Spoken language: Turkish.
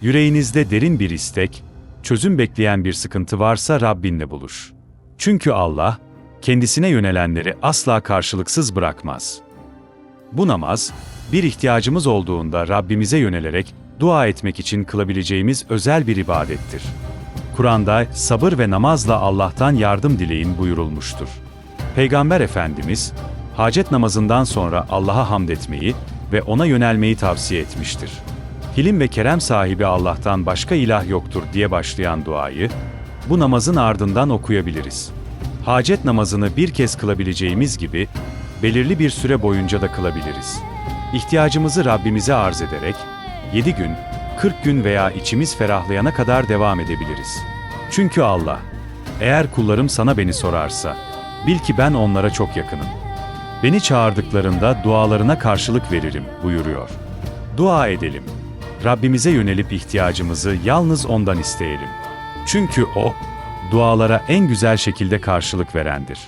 Yüreğinizde derin bir istek, çözüm bekleyen bir sıkıntı varsa Rabbinle buluş. Çünkü Allah, kendisine yönelenleri asla karşılıksız bırakmaz. Bu namaz, bir ihtiyacımız olduğunda Rabbimize yönelerek dua etmek için kılabileceğimiz özel bir ibadettir. Kur'an'da sabır ve namazla Allah'tan yardım dileyin buyurulmuştur. Peygamber Efendimiz, hacet namazından sonra Allah'a hamd etmeyi ve ona yönelmeyi tavsiye etmiştir. Hilim ve kerem sahibi Allah'tan başka ilah yoktur diye başlayan duayı, bu namazın ardından okuyabiliriz. Hacet namazını bir kez kılabileceğimiz gibi, belirli bir süre boyunca da kılabiliriz. İhtiyacımızı Rabbimize arz ederek, 7 gün, 40 gün veya içimiz ferahlayana kadar devam edebiliriz. Çünkü Allah, eğer kullarım sana beni sorarsa, bil ki ben onlara çok yakınım. Beni çağırdıklarında dualarına karşılık veririm buyuruyor. Dua edelim. Rabbimize yönelip ihtiyacımızı yalnız ondan isteyelim. Çünkü o, dualara en güzel şekilde karşılık verendir.